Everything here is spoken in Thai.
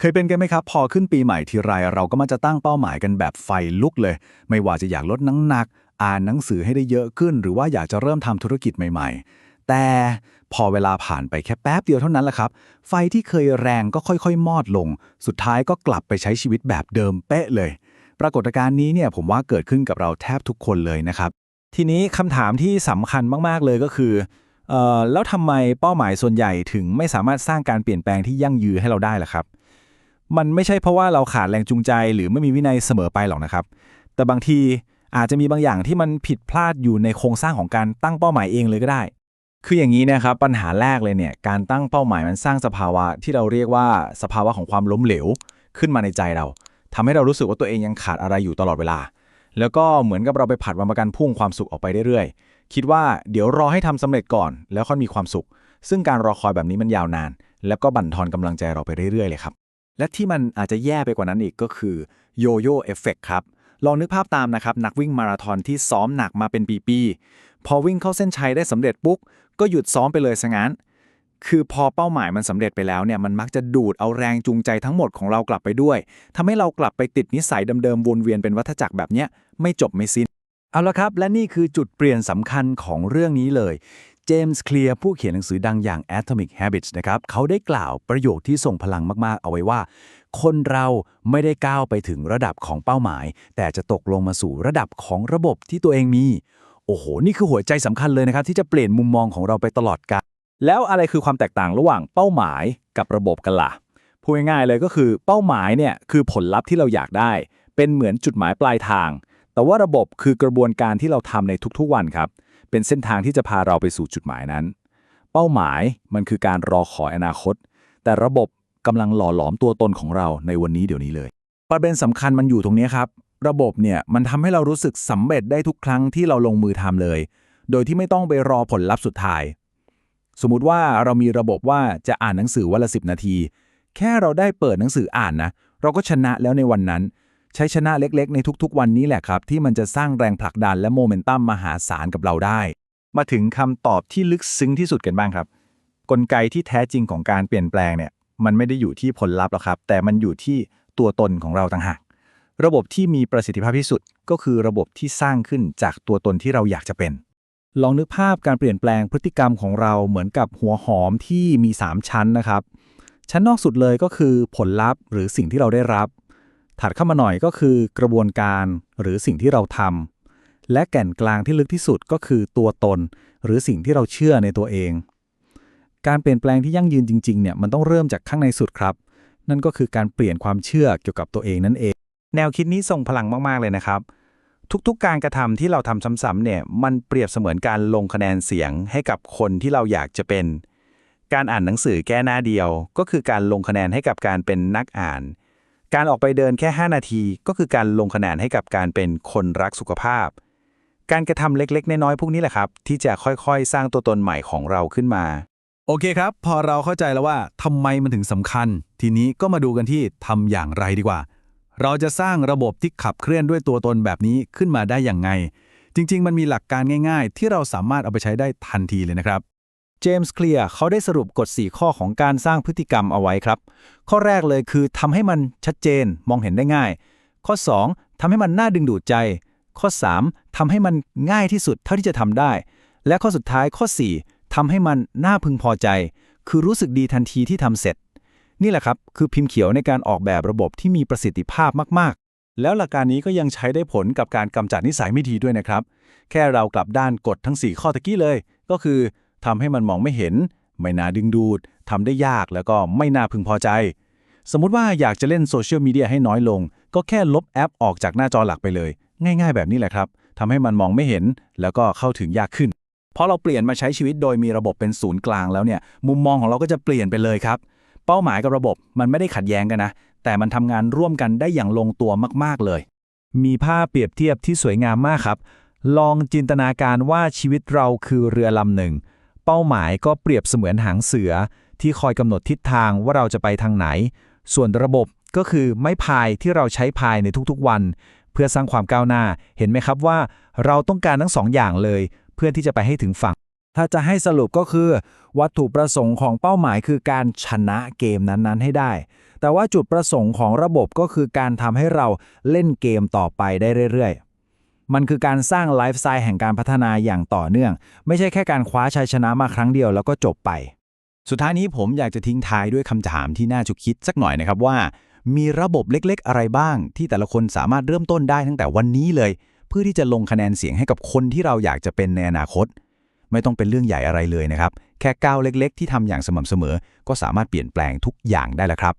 เคยเป็นกันไหมครับ พอขึ้นปีใหม่ทีไรเราก็มักจะตั้งเป้าหมายกันแบบไฟลุกเลย ไม่ว่าจะอยากลดน้ำหนัก อ่านหนังสือให้ได้เยอะขึ้น หรือว่าอยากจะเริ่มทำธุรกิจใหม่ ๆ แต่พอเวลาผ่านไปแค่แป๊บเดียวเท่านั้นแหละครับ ไฟที่เคยแรงก็ค่อยๆ มอดลง สุดท้ายก็กลับไปใช้ชีวิตแบบเดิมเป๊ะเลย ปรากฏการณ์นี้เนี่ยผมว่าเกิดขึ้นกับเราแทบทุกคนเลยนะครับ ทีนี้คำถามที่สำคัญมาก ๆ เลยก็คือเอ่อแล้วทำไมเป้าหมายส่วนใหญ่ถึงไม่สามารถสร้างการเปลี่ยนแปลงที่ยั่งยืนให้เราได้ล่ะครับ มันไม่ใช่เพราะว่าเราขาดแรงจูงใจ หรือไม่มีวินัยเสมอไปหรอกนะครับ แต่บางทีอาจจะมีบางอย่างที่มันผิดพลาดอยู่ในโครงสร้างของการตั้งเป้าหมายเองเลยก็ได้ คืออย่างนี้นะครับปัญหาแรกเลยเนี่ยการตั้งเป้าหมายมันสร้างสภาวะที่เราเรียกว่าสภาวะของความล้มเหลว ขึ้นมาในใจเราทำให้เรารู้สึกว่าตัวเองยังขาดอะไรอยู่ตลอดเวลา แล้วก็เหมือนกับเราไปผัดวันประกันพรุ่งความสุขออกไปเรื่อยๆคิดว่าเดี๋ยวรอให้ทำสำเร็จก่อน แล้วค่อยมีความสุข ซึ่งการรอคอยแบบนี้มันยาวนาน แล้วก็บั่นทอนกำลังใจเราไปเรื่อยๆเลยครับ และที่มันอาจจะแย่ไปกว่านั้นอีกก็คือโยโย่เอฟเฟกครับ ลองนึกภาพตามนะครับ นักวิ่งมาราธอนที่ซ้อมหนักมาเป็นปีๆพอวิ่งเข้าเส้นชัยได้สำเร็จปุ๊บก็หยุดซ้อมไปเลยซะงั้น คือพอเป้าหมายมันสำเร็จไปแล้วเนี่ยมันมักจะดูดเอาแรงจูงใจทั้งหมดของเรากลับไปด้วยทำให้เรากลับไปติดนิสัยเดิมๆวนเวียนเป็นวัฏจักรแบบเนี้ยไม่จบไม่สิ้นเอาละครับ และนี่คือจุดเปลี่ยนสำคัญของเรื่องนี้เลย จมส์เคลียร์ผู้เขียนหนังสือดังอย่าง Atomic Habits นะครับ เขาได้กล่าวประโยคที่ส่งพลังมากๆ เอาไว้ว่า คนเราไม่ได้ก้าวไปถึงระดับของเป้าหมาย แต่จะตกลงมาสู่ระดับของระบบที่ตัวเองมี โอ้โห นี่คือหัวใจสำคัญเลยนะครับ ที่จะเปลี่ยนมุมมองของเราไปตลอดกาลแล้วอะไรคือความแตกต่างระหว่างเป้าหมายกับระบบกันล่ะพูดง่ายๆเลยก็คือเป้าหมายเนี่ยคือผลลัพธ์ที่เราอยากได้ เป็นเหมือนจุดหมายปลายทาง แต่ว่าระบบคือกระบวนการที่เราทำในทุกๆวันครับ เป็นเส้นทางที่จะพาเราไปสู่จุดหมายนั้น เป้าหมายมันคือการรอคออนาคต แต่ระบบกำลังหล่อหลอมตัวตนของเราในวันนี้เดี๋ยวนี้เลย ประเด็นสำคัญมันอยู่ตรงนี้ครับ ระบบเนี่ยมันทำให้เรารู้สึกสำเร็จได้ทุกครั้งที่เราลงมือทำเลย โดยที่ไม่ต้องไปรอผลลัพธ์สุดท้าย สมมุติว่าเรามีระบบว่าจะอ่านหนังสือวันละสินาที แค่เราได้เปิดหนังสืออ่านนะ เราก็ชนะแล้วในวันนั้น ใช้ชนะเล็กๆ ในทุกๆ วันนี้แหละครับ ที่มันจะสร้างแรงผลักดันและโมเมนตัมมหาศาลกับเราได้ มาถึงคำตอบที่ลึกซึ้งที่สุดกันบ้างครับ กลไกที่แท้จริงของการเปลี่ยนแปลงเนี่ยมันไม่ได้อยู่ที่ผลลัพธ์หรอกครับ แต่มันอยู่ที่ตัวตนของเราต่างหากระบบที่มีประสิทธิภาพที่สุดก็คือระบบที่สร้างขึ้นจากตัวตนที่เราอยากจะเป็น ลองนึกภาพการเปลี่ยนแปลงพฤติกรรมของเราเหมือนกับหัวหอมที่มี 3 ชั้นนะครับ ชั้นนอกสุดเลยก็คือผลลัพธ์ หรือสิ่งที่เราได้รับ ถัดเข้ามาหน่อยก็คือกระบวนการหรือสิ่งที่เราทำและแก่นกลางที่ลึกที่สุดก็คือตัวตน หรือสิ่งที่เราเชื่อในตัวเอง การเปลี่ยนแปลงที่ยั่งยืนจริงๆเนี่ยมันต้องเริ่มจากข้างในสุดครับ นั่นก็คือการเปลี่ยนความเชื่อเกี่ยวกับตัวเองนั่นเอง แนวคิดนี้ทรงพลังมากๆเลยนะครับ ทุกๆ การกระทำที่เราทำซ้ำๆเนี่ยมันเปรียบเสมือนการลงคะแนนเสียงให้กับคนที่เราอยากจะเป็น การอ่านหนังสือแก้หน้าเดียว ก็คือการลงคะแนนให้กับการเป็นนักอ่าน การออกไปเดินแค่ 5 นาทีก็คือการลงคะแนนให้กับการเป็นคนรักสุขภาพ การกระทำเล็กๆ น้อยๆพวกนี้แหละครับ ที่จะค่อยๆ สร้างตัวตนใหม่ของเราขึ้นมา โอเคครับ พอเราเข้าใจแล้วว่าทำไมมันถึงสำคัญ ทีนี้ก็มาดูกันที่ทำอย่างไรดีกว่า เราจะสร้างระบบที่ขับเคลื่อนด้วยตัวตนแบบนี้ขึ้นมาได้อย่างไง จริง ๆ มันมีหลักการง่าย ๆ ที่เราสามารถเอาไปใช้ได้ทันทีเลยนะครับ เจมส์เคลียร์เขาได้สรุปกฎ 4 ข้อของการสร้างพฤติกรรมเอาไว้ครับ ข้อแรกเลยคือทำให้มันชัดเจนมองเห็นได้ง่าย ข้อ 2ทำให้มันน่าดึงดูดใจ ข้อ 3ทำให้มันง่ายที่สุดเท่าที่จะทำได้ และข้อสุดท้ายข้อ 4ทำให้มันน่าพึงพอใจ คือรู้สึกดีทันทีที่ทำเสร็จ นี่แหละครับคือพิมพ์เขียวในการออกแบบระบบที่มีประสิทธิภาพมาก ๆ แล้วหลักการนี้ก็ยังใช้ได้ผลกับการกำจัดนิสัยไม่ดีด้วยนะครับ แค่เรากลับด้านกฎทั้ง 4 ข้อตะกี้เลย ก็คือ ทำให้มันมองไม่เห็น ไม่น่าดึงดูดทำได้ยากแล้วก็ไม่น่าพึงพอใจ สมมติว่าอยากจะเล่นโซเชียลมีเดียให้น้อยลง ก็แค่ลบแอปออกจากหน้าจอหลักไปเลย ง่าย ๆ แบบนี้แหละครับทำให้มันมองไม่เห็น แล้วก็เข้าถึงยากขึ้นพอเราเปลี่ยนมาใช้ชีวิตโดยมีระบบเป็นศูนย์กลางแล้วเนี่ย มุมมองของเราก็จะเปลี่ยนไปเลยครับ เป้าหมายกับระบบมันไม่ได้ขัดแย้งกันนะ แต่มันทำงานร่วมกันได้อย่างลงตัวมากๆเลย มีภาพเปรียบเทียบที่สวยงามมากครับ ลองจินตนาการว่าชีวิตเราคือเรือลำหนึ่ง เป้าหมายก็เปรียบเสมือนหางเสือที่คอยกำหนดทิศทางว่าเราจะไปทางไหน ส่วนระบบก็คือไม้พายที่เราใช้พายในทุกๆวัน เพื่อสร้างความก้าวหน้า เห็นไหมครับว่าเราต้องการทั้งสองอย่างเลย เพื่อที่จะไปให้ถึงฝั่ง ถ้าจะให้สรุปก็คือ วัตถุประสงค์ของเป้าหมายคือการชนะเกมนั้นๆ ให้ได้ แต่ว่าจุดประสงค์ของระบบก็คือการทำให้เราเล่นเกมต่อไปได้เรื่อยๆ มันคือการสร้างไลฟ์สไตล์แห่งการพัฒนาอย่างต่อเนื่อง ไม่ใช่แค่การคว้าชัยชนะมาครั้งเดียวแล้วก็จบไป สุดท้ายนี้ผมอยากจะทิ้งท้ายด้วยคำถามที่น่าฉุกคิดสักหน่อยนะครับว่า มีระบบเล็กๆ อะไรบ้าง ที่แต่ละคนสามารถเริ่มต้นได้ตั้งแต่วันนี้เลย เพื่อที่จะลงคะแนนเสียงให้กับคนที่เราอยากจะเป็นในอนาคต ไม่ต้องเป็นเรื่องใหญ่อะไรเลยนะครับ แค่ก้าวเล็ก ๆ ที่ทำอย่างสม่ำเสมอ ก็สามารถเปลี่ยนแปลงทุกอย่างได้แล้วครับ